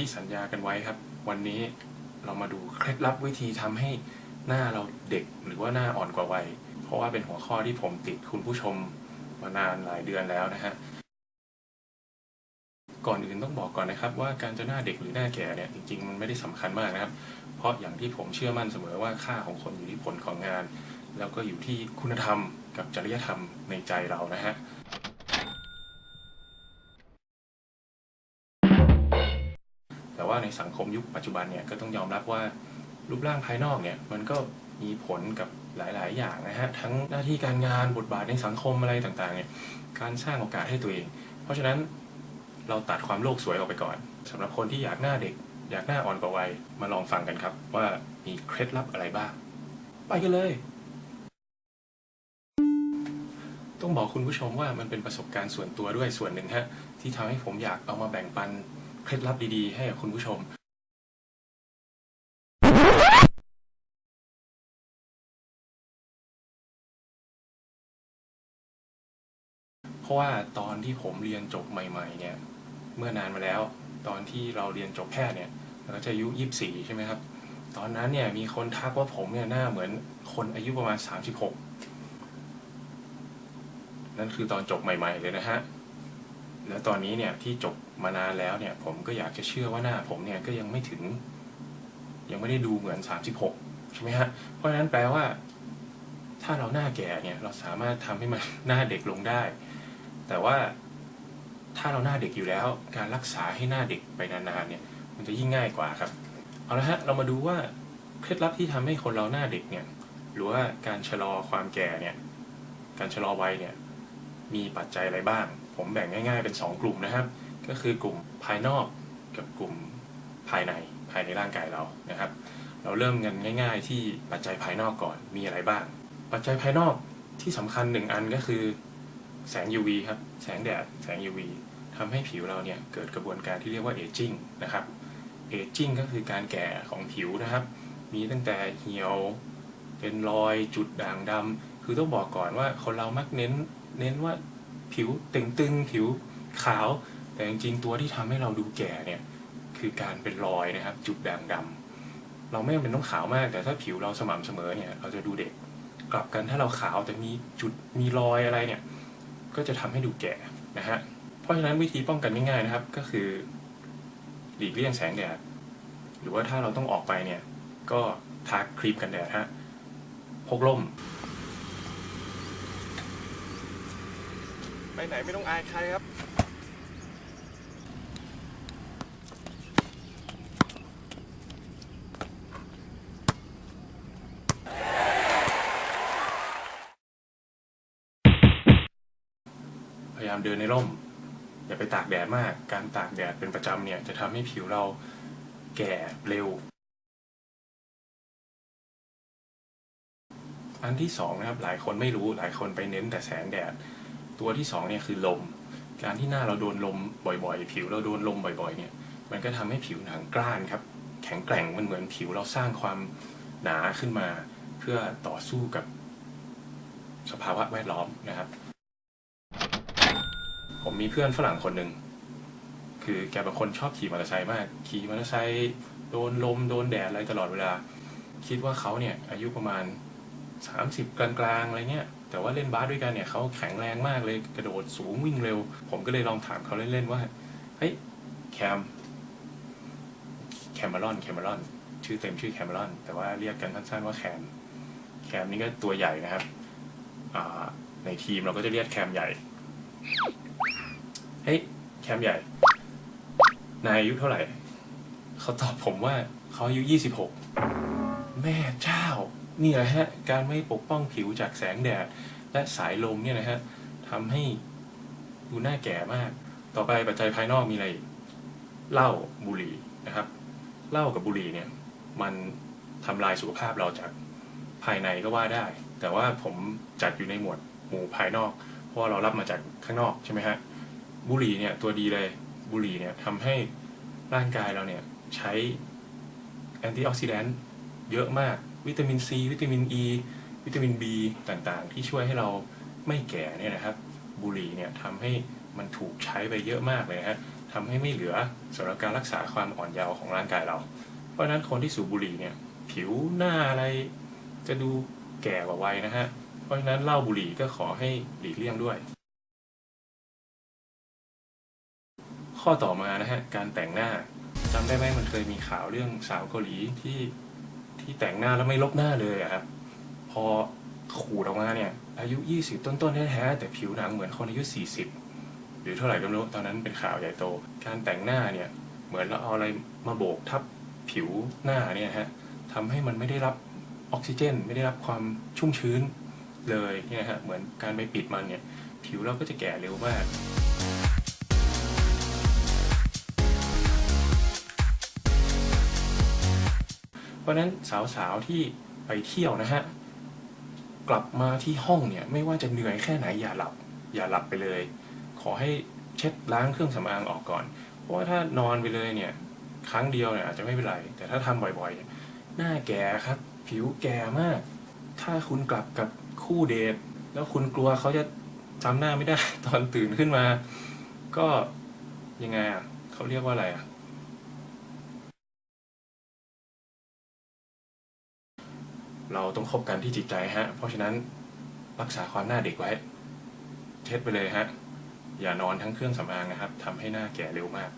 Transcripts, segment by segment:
ที่สัญญากันไว้ครับ วันนี้เรามาดูเคล็ดลับวิธีทำให้หน้าเราเด็กหรือว่าหน้าอ่อนกว่าวัย เพราะว่าเป็นหัวข้อที่ผมติดคุณผู้ชมมานานหลายเดือนแล้วนะฮะก่อนอื่นต้องบอกก่อนนะครับ ว่าการจะหน้าเด็กหรือหน้าแก่เนี่ยจริงๆมันไม่ได้สำคัญมากนะครับ เพราะอย่างที่ผมเชื่อมั่นเสมอว่าค่าของคนอยู่ที่ผลของงาน แล้วก็อยู่ที่คุณธรรมกับจริยธรรมในใจเรานะฮะ ในสังคมยุคปัจจุบันเนี่ยก็ต้องยอมรับว่ารูปร่างภายนอกเนี่ยมันก็มีผลกับหลาย ๆ อย่างนะฮะทั้งหน้าที่การงานบทบาทในสังคมอะไรต่างๆเนี่ยการสร้างโอกาสให้ตัวเอง เพราะฉะนั้นเราตัดความโลกสวยออกไปก่อนสำหรับคนที่อยากหน้าเด็ก อยากหน้าอ่อนกว่าวัยมาลองฟังกันครับ ว่ามีเคล็ดลับอะไรบ้าง ไปกันเลย ต้องบอกคุณผู้ชมว่ามันเป็นประสบการณ์ส่วนตัวด้วยส่วนหนึ่งฮะที่ทำให้ผมอยากเอามาแบ่งปัน เคล็ดลับดีๆ ให้กับคุณผู้ชมเพราะว่าตอนที่ผมเรียนจบใหม่ ๆ เนี่ย เมื่อนานมาแล้ว ตอนที่เราเรียนจบแพทย์เนี่ยเราก็จะอายุยี่สี่ใช่ไหมครับ ตอนนั้นเนี่ยมีคนทักว่าผมเนี่ยหน้าเหมือนคนอายุประมาณสามสิบหกนั่นคือตอนจบใหม่ ๆ เลยนะฮะ แล้วตอนนี้เนี่ยที่จบมานานแล้วเนี่ย ผมก็อยากจะเชื่อว่าหน้าผมเนี่ยก็ยังไม่ถึง ยังไม่ได้ดูเหมือนสามสิบหกใช่ไหมฮะ เพราะฉะนั้นแปลว่า ถ้าเราหน้าแก่เนี่ย เราสามารถทำให้มันหน้าเด็กลงได้ แต่ว่าถ้าเราหน้าเด็กอยู่แล้ว การรักษาให้หน้าเด็กไปนานๆเนี่ย มันจะยิ่งง่ายกว่าครับ เอาละฮะเรามาดูว่าเคล็ดลับที่ทำให้คนเราหน้าเด็กเนี่ย หรือว่าการชะลอความแก่เนี่ย การชะลอวัยเนี่ย มีปัจจัยอะไรบ้าง ผมแบ่งง่ายๆเป็น 2 กลุ่มนะครับ ก็คือกลุ่มภายนอกกับกลุ่มภายในภายในร่างกายเรานะครับ เราเริ่มกันง่าย ๆ ที่ปัจจัยภายนอกก่อนมีอะไรบ้าง ปัจจัยภายนอกที่สำคัญหนึ่งอันก็คือแสง UV ครับแสงแดดแสง UV ทำให้ผิวเราเนี่ยเกิดกระบวนการที่เรียกว่า aging นะครับ aging ก็คือการแก่ของผิวนะครับ มีตั้งแต่เหี่ยวเป็นรอยจุดด่างดำคือต้องบอกก่อนว่าคนเรามักเน้นเน้นว่า ผิวต่งตึงผิวขาว แต่จริงๆตัวที่ทำให้เราดูแก่เนี่ยคือการเป็นรอยนะครับ จุดด่างดำเราไม่จำเป็นต้องขาวมาก แต่ถ้าผิวเราสม่ำเสมอเนี่ยเราจะดูเด็ก กลับกันถ้าเราขาวแต่มีจุดมีรอยอะไรเนี่ยก็จะทำให้ดูแก่นะฮะเพราะฉะนั้นวิธีป้องกันง่ายๆนะครับก็คือ หลีกเลี่ยงแสงแดดหรือว่าถ้าเราต้องออกไปเนี่ยก็ทาครีมกันแดดฮะพกร่ม ไปไหนไม่ต้องอายใครครับ พยายามเดินในร่ม อย่าไปตากแดดมาก การตากแดดเป็นประจำเนี่ย จะทำให้ผิวเราแก่เร็ว อันที่สองนะครับ หลายคนไม่รู้หลายคนไปเน้นแต่แสงแดด ตัวที่สองเนี่ยคือลม การที่หน้าเราโดนลมบ่อยๆ ผิวเราโดนลมบ่อยๆเนี่ยมันก็ทำให้ผิวหนังกร้านครับ แข็งแกร่งมันเหมือนผิวเราสร้างความหนาขึ้นมา เพื่อต่อสู้กับสภาวะแวดล้อมนะครับ ผมมีเพื่อนฝรั่งคนหนึ่งคือแกเป็นคนชอบขี่มอเตอร์ไซค์มาก ขี่มอเตอร์ไซค์โดนลมโดนแดดอะไรตลอดเวลา คิดว่าเขาเนี่ยอายุประมาณ 30 กลางๆอะไรเงี้ย แต่ว่าเล่นบาสด้วยกันเนี่ยเขาแข็งแรงมากเลยกระโดดสูงวิ่งเร็ว ผมก็เลยลองถามเขาเล่นๆว่าเฮ้ยแคมแคมเมรอนแคมเมรอนชื่อเต็มชื่อแคมเมรอนแต่ว่าเรียกกันสั้นๆว่าแคมแคมนี่ก็ตัวใหญ่นะครับในทีมเราก็จะเรียกแคมใหญ่เฮ้ยแคมใหญ่นายอายุเท่าไหร่เขาตอบผมว่าเขาอายุยี่สิบหกแม่เจ้า นี่แหละฮะการไม่ปกป้องผิวจากแสงแดด และสายลมเนี่ยนะฮะทำให้ดูหน้าแก่มาก ต่อไปปัจจัยภายนอกมีอะไรเหล้าบุหรี่นะครับเหล้ากับบุหรี่เนี่ยมันทำลายสุขภาพเราจากภายในก็ว่าได้ แต่ว่าผมจัดอยู่ในหมวดหมู่ภายนอก เพราะเรารับมาจากข้างนอกใช่ไหมฮะบุหรี่เนี่ยตัวดีเลยบุหรี่เนี่ยทำให้ร่างกายเราเนี่ยใช้แอนตี้ออกซิแดนต์เยอะมาก วิตามินซีวิตามินอ e, ีวิตามินบีต่างๆ ที่ช่วยให้เราไม่แก่เนี่ยนะครับ บุหรี่เนี่ยทำให้มันถูกใช้ไปเยอะมากเลยนะฮะทำให้ไม่เหลือสำหรับการรักษาความอ่อนเยาว์ของร่างกายเรา เพราะฉะนั้นคนที่สูบบุหรี่เนี่ยผิวหน้าอะไรจะดูแก่กว่าวัยนะฮะ เพราะฉะนั้นเหล้าบุหรี่ก็ขอให้หลีกเลี่ยงด้วย ข้อต่อมานะฮะการแต่งหน้าจำได้ไหมมันเคยมีข่าวเรื่องสาวเกาหลีที่ ที่แต่งหน้าแล้วไม่ลบหน้าเลยอะครับ พอขูดออกมาเนี่ย อายุ 20 ต้นๆแท้ๆแต่ผิวหนังเหมือนคนอายุ 40 หรือเท่าไหร่ก็ไม่รู้ตอนนั้นเป็นข่าวใหญ่โต การแต่งหน้าเนี่ย เหมือนเราเอาอะไรมาโบกทับผิวหน้าเนี่ยฮะทำให้มันไม่ได้รับออกซิเจน ไม่ได้รับความชุ่มชื้นเลยเนี่ยฮะเหมือนการไปปิดมันเนี่ย ผิวเราก็จะแก่เร็วมาก ราะนั้นสาวๆที่ไปเที่ยวนะฮะกลับมาที่ห้องเนี่ยไม่ว่าจะเหนื่อยแค่ไหนอย่าหลับ อย่าหลับไปเลย ขอให้เช็ดล้างเครื่องสำอางออกก่อน เพราะว่าถ้านอนไปเลยเนี่ยครั้งเดียวเนี่ยอาจจะไม่เป็นไร แต่ถ้าทำบ่อยๆเนี่ยหน้าแก่ครับ ผิวแก่มาก ถ้าคุณกลับกับคู่เดทแล้วคุณกลัวเขาจะจำหน้าไม่ได้ตอนตื่นขึ้นมา ก็ยังไงอะเขาเรียกว่าอะไรอะ เราต้องคบกันที่จิตใจฮะ เพราะฉะนั้นรักษาความหน้าเด็กไว้ เช็ดไปเลยฮะ อย่านอนทั้งเครื่องสำอางนะครับทำให้หน้าแก่เร็วมาก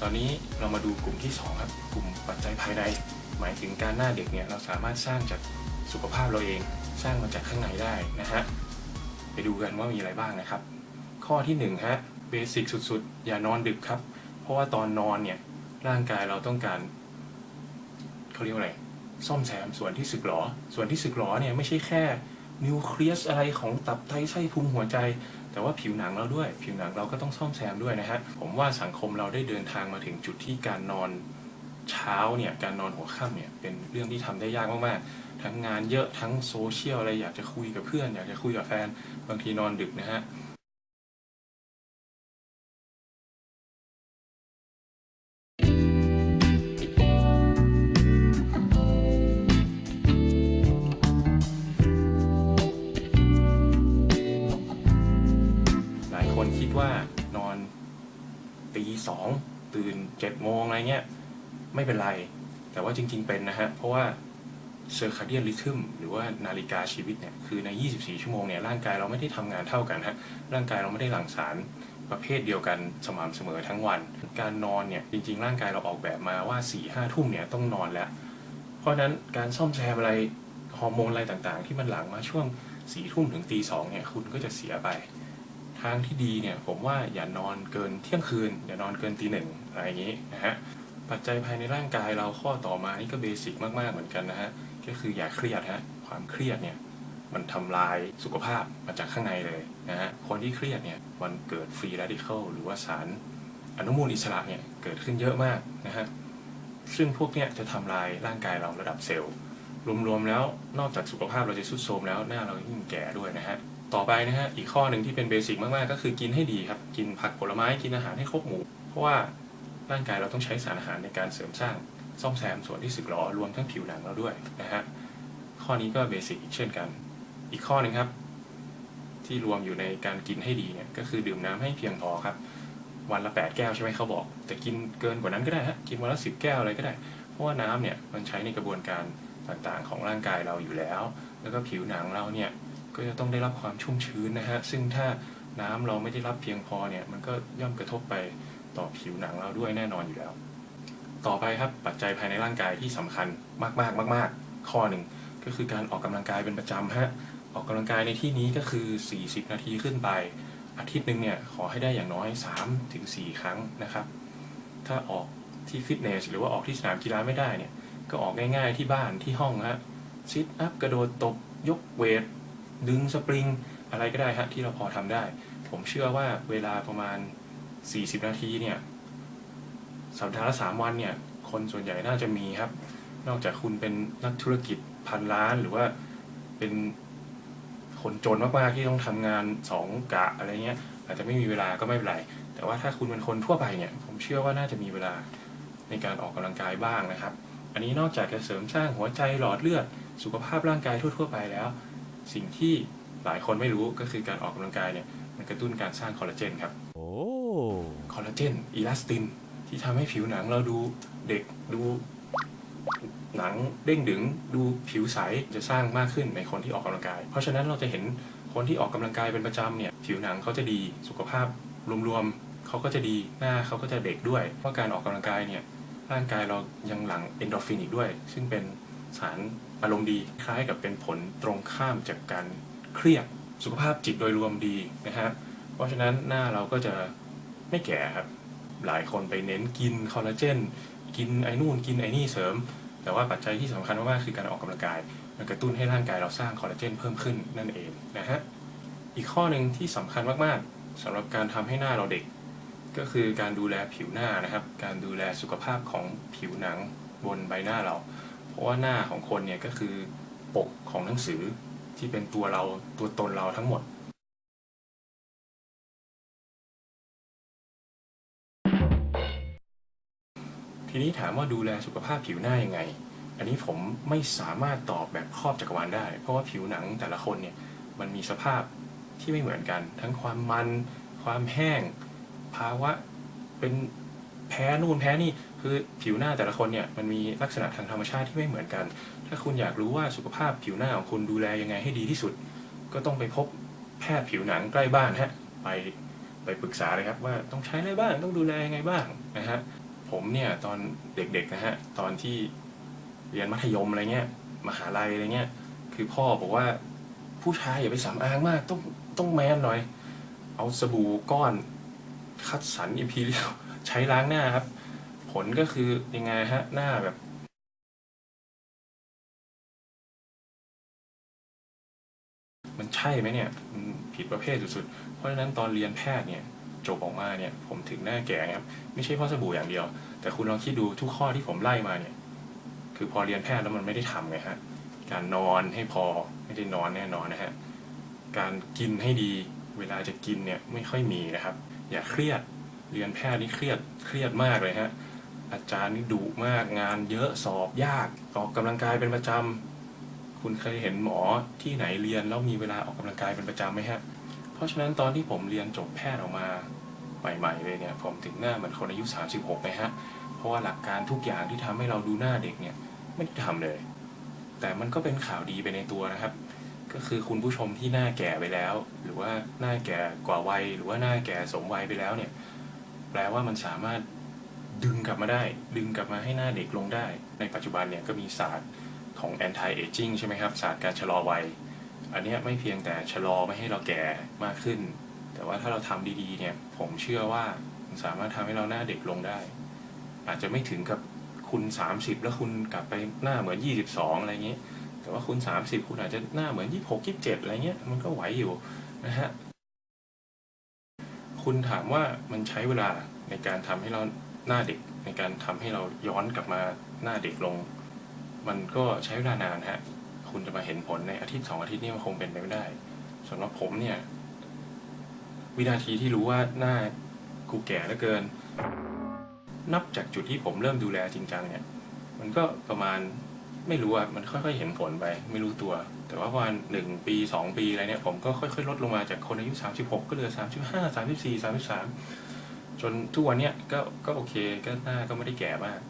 ตอนนี้เรามาดูกลุ่มที่ 2 ครับ กลุ่มปัจจัยภายใน หมายถึงการหน้าเด็กเนี่ยเราสามารถสร้างจากสุขภาพเราเอง สร้างมาจากข้างในได้นะฮะ ไปดูกันว่ามีอะไรบ้างนะครับ ข้อที่หนึ่งฮะ เบสิกสุดๆ อย่านอนดึกครับ เพราะว่าตอนนอนเนี่ย ร่างกายเราต้องการเขาเรียกว่าอะไร ซ่อมแซมส่วนที่สึกหรอ ส่วนที่สึกหรอเนี่ยไม่ใช่แค่นิวเคลียสอะไรของตับไตไส้พุงหัวใจ แต่ว่าผิวหนังเราด้วย ผิวหนังเราก็ต้องซ่อมแซมด้วยนะฮะ ผมว่าสังคมเราได้เดินทางมาถึงจุดที่การนอนเช้าเนี่ยการนอนหัวค่ำเนี่ยเป็นเรื่องที่ทำได้ยากมากๆ ทั้งงานเยอะทั้งโซเชียลอะไรอยากจะคุยกับเพื่อน อยากจะคุยกับแฟน บางทีนอนดึกนะฮะ ตีสองตื่นเจ็ดโมงอะไรเงี้ยไม่เป็นไร แต่ว่าจริง ๆ เป็นนะฮะ เพราะว่าเซอร์คาเดียนริทึมหรือว่านาฬิกาชีวิตเนี่ยคือใน 24 ชั่วโมงเนี่ยร่างกายเราไม่ได้ทำงานเท่ากันฮะร่างกายเราไม่ได้หลั่งสารประเภทเดียวกันสม่ำเสมอทั้งวัน การนอนเนี่ยจริง ๆ ร่างกายเราออกแบบมาว่า4 5ทุ่มเนี่ยต้องนอนแล้ว เพราะนั้นการซ่อมแซมอะไรฮอร์โมนอะไรต่างๆ ที่มันหลั่งมาช่วง4ทุ่มถึงตีสองเนี่ยคุณก็จะเสียไป ทางที่ดีเนี่ยผมว่าอย่านอนเกินเที่ยงคืน อย่านอนเกินตีหนึ่งอะไรอย่างนี้นะฮะปัจจัยภายในร่างกายเราข้อต่อมานี่ก็เบสิกมากๆเหมือนกันนะฮะก็คืออย่าเครียดฮะความเครียดเนี่ยมันทำลายสุขภาพมาจากข้างในเลยนะฮะคนที่เครียดเนี่ยมันเกิดฟรี r a ดิเคิลหรือว่าสารอนุมูลอิสระเนี่ยเกิดขึ้นเยอะมากนะฮะซึ่งพวกเนี้ยจะทำลายร่างกายเราระดับเซลล์รวมๆแล้วนอกจากสุขภาพเราจะทรุดโทรมแล้วหน้าเรายิ่งแก่ด้วยนะฮะ ต่อไปนะฮะอีกข้อหนึ่งที่เป็นเบสิกมากๆ ก็คือกินให้ดีครับ กินผักผลไม้กินอาหารให้ครบหมู่ เพราะว่าร่างกายเราต้องใช้สารอาหารในการเสริมสร้างซ่อมแซมส่วนที่สึกหรอรวมทั้งผิวหนังเราด้วยนะฮะข้อนี้ก็เบสิกอีกเช่นกัน อีกข้อหนึ่งครับ ที่รวมอยู่ในการกินให้ดีเนี่ยก็คือดื่มน้ำให้เพียงพอครับ วันละ 8 แก้วใช่ไหมเขาบอก แต่กินเกินกว่านั้นก็ได้ฮะกินวันละ 10 แก้วอะไรก็ได้ เพราะว่าน้ำเนี่ยมันใช้ในกระบวนการต่างๆของร่างกายเราอยู่แล้ว แล้วก็ผิวหนังเราเนี่ย ก็จะต้องได้รับความชุ่มชื้นนะฮะซึ่งถ้าน้ำเราไม่ได้รับเพียงพอเนี่ยมันก็ย่อมกระทบไปต่อผิวหนังเราด้วยแน่นอนอยู่แล้ว ต่อไปครับปัจจัยภายในร่างกายที่สำคัญมากๆมาก ๆ ข้อหนึ่งก็คือการออกกำลังกายเป็นประจำฮะออกกำลังกายในที่นี้ก็คือ 40 นาทีขึ้นไป อาทิตย์หนึ่งเนี่ยขอให้ได้อย่างน้อย3-4ถึง4ครั้งนะครับ ถ้าออกที่ฟิตเนสหรือว่าออกที่สนามกีฬาไม่ได้เนี่ยก็ออกง่ายๆที่บ้านที่ห้องฮะซิทอัพกระโดดตบยกเวท ดึงสปริงอะไรก็ได้ฮะที่เราพอทำได้ ผมเชื่อว่าเวลาประมาณ 40 นาทีเนี่ยสัปดาห์ละ3วันเนี่ยคนส่วนใหญ่น่าจะมีครับ นอกจากคุณเป็นนักธุรกิจพันล้านหรือว่าเป็นคนจนมากๆที่ต้องทำงานสองกะอะไรเงี้ยอาจจะไม่มีเวลาก็ไม่เป็นไร แต่ว่าถ้าคุณเป็นคนทั่วไปเนี่ยผมเชื่อว่าน่าจะมีเวลาในการออกกำลังกายบ้างนะครับ อันนี้นอกจากจะเสริมสร้างหัวใจหลอดเลือดสุขภาพร่างกายทั่ว ๆ ไปแล้ว สิ่งที่หลายคนไม่รู้ก็คือการออกกำลังกายเนี่ยมันกระตุ้นการสร้างคอลลาเจนครับโอ้คอลลาเจนอีลาสตินที่ทำให้ผิวหนังเราดูเด็กดูหนังเด้งดึงดูผิวใสจะสร้างมากขึ้นในคนที่ออกกำลังกาย เพราะฉะนั้นเราจะเห็นคนที่ออกกำลังกายเป็นประจำเนี่ยผิวหนังเขาจะดีสุขภาพรวมๆเขาก็จะดีหน้าเขาก็จะเด็กด้วย เพราะการออกกำลังกายเนี่ยร่างกายเรายังหลั่งเอนโดรฟินอีกด้วย ซึ่งเป็น สารอารมณ์ดี คล้ายกับเป็นผลตรงข้ามจากการเครียดสุขภาพจิตโดยรวมดีนะฮะเพราะฉะนั้นหน้าเราก็จะไม่แก่ครับ หลายคนไปเน้นกินคอลลาเจนกินไอ้นู่นกินไอ้นี่เสริม แต่ว่าปัจจัยที่สำคัญมากๆคือการออกกำลังกาย มันกระตุ้นให้ร่างกายเราสร้างคอลลาเจนเพิ่มขึ้นนั่นเองนะฮะอีกข้อหนึ่งที่สำคัญมากๆสำหรับการทำให้หน้าเราเด็ก ก็คือการดูแลผิวหน้านะครับ การดูแลสุขภาพของผิวหนังบนใบหน้าเรา เพราะว่าหน้าของคนเนี่ยก็คือปกของหนังสือที่เป็นตัวเราตัวตนเราทั้งหมดทีนี้ถามว่าดูแลสุขภาพผิวหน้ายังไง อันนี้ผมไม่สามารถตอบแบบครอบจักรวาลได้ เพราะว่าผิวหนังแต่ละคนเนี่ยมันมีสภาพที่ไม่เหมือนกัน ทั้งความมัน ความแห้ง ภาวะเป็นแพ้นู่นแพ้นี่ คือผิวหน้าแต่ละคนเนี่ยมันมีลักษณะทางธรรมชาติที่ไม่เหมือนกัน ถ้าคุณอยากรู้ว่าสุขภาพผิวหน้าของคุณดูแลยังไงให้ดีที่สุด ก็ต้องไปพบแพทย์ผิวหนังใกล้บ้านฮะไปไปปรึกษาเลยครับว่าต้องใช้อะไรบ้างต้องดูแลยังไงบ้างนะฮะผมเนี่ยตอนเด็กๆนะฮะตอนที่เรียนมัธยมอะไรเงี้ยมหาลัยอะไรเงี้ยคือพ่อบอกว่าผู้ชายอย่าไปสำอางมากต้องต้องแมนหน่อย เอาสบู่ก้อน คัดสันอิมพีเรียลใช้ล้างหน้าครับ ผลก็คือยังไงฮะ หน้าแบบมันใช่ไหมเนี่ยมันผิดประเภทสุดๆ เพราะฉะนั้นตอนเรียนแพทย์เนี่ยจบออกมาเนี่ยผมถึงหน้าแก่ครับไม่ใช่เพราะสบู่อย่างเดียว แต่คุณลองคิดดูทุกข้อที่ผมไล่มาเนี่ยคือพอเรียนแพทย์แล้วมันไม่ได้ทำไงฮะการนอนให้พอไม่ได้นอนแน่นอนนะฮะการกินให้ดีเวลาจะกินเนี่ยไม่ค่อยมีนะครับ อย่าเครียดเรียนแพทย์นี่เครียดเครียดมากเลยฮะ อาจารย์นี่ดุมากงานเยอะสอบยากออกกำลังกายเป็นประจำคุณเคยเห็นหมอที่ไหนเรียนแล้วมีเวลาออกกำลังกายเป็นประจำไหมฮะเพราะฉะนั้นตอนที่ผมเรียนจบแพทย์ออกมาใหม่ๆเลยเนี่ยผมถึงหน้าเหมือนคนอายุ 36เลยฮะเพราะว่าหลักการทุกอย่างที่ทำให้เราดูหน้าเด็กเนี่ยไม่ได้ทำเลย แต่มันก็เป็นข่าวดีไปในตัวนะครับ ก็คือคุณผู้ชมที่หน้าแก่ไปแล้ว หรือว่าหน้าแก่กว่าวัย หรือว่าหน้าแก่สมวัยไปแล้วเนี่ยแปลว่ามันสามารถ ดึงกลับมาได้ ดึงกลับมาให้หน้าเด็กลงได้ ในปัจจุบันเนี่ยก็มีศาสตร์ของ anti aging ใช่ไหมครับ ศาสตร์การชะลอวัย อันนี้ไม่เพียงแต่ชะลอไม่ให้เราแก่มากขึ้น แต่ว่าถ้าเราทำดีๆเนี่ยผมเชื่อว่าสามารถทำให้เราหน้าเด็กลงได้ อาจจะไม่ถึงกับคุณ 30 แล้วคุณกลับไปหน้าเหมือน 22 อะไรเงี้ยแต่ว่าคุณ 30 คุณอาจจะหน้าเหมือน 26 27 อะไรเงี้ยมันก็ไหวอยู่นะฮะคุณถามว่ามันใช้เวลาในการทำให้เรา หน้าเด็กในการทำให้เราย้อนกลับมาหน้าเด็กลง มันก็ใช้เวลานานฮะคุณจะมาเห็นผลในอาทิตย์สองอาทิตย์นี่มันคงเป็นไปไม่ได้สำหรับผมเนี่ย วินาทีที่รู้ว่าหน้ากูแก่เหลือเกิน นับจากจุดที่ผมเริ่มดูแลจริงจังเนี่ย มันก็ประมาณไม่รู้อะมันค่อยๆ เห็นผลไป ไม่รู้ตัว แต่ว่าประมาณหนึ่งปีสองปีอะไรเนี่ย ผมก็ค่อยๆ ลดลงมาจากคนอายุสามสิบหกก็เหลือสามสิบห้าสามสิบสี่สามสิบสาม จนทุกวันเนี้ยก็ก็โอเคก็หน้าก็ไม่ได้แก่มาก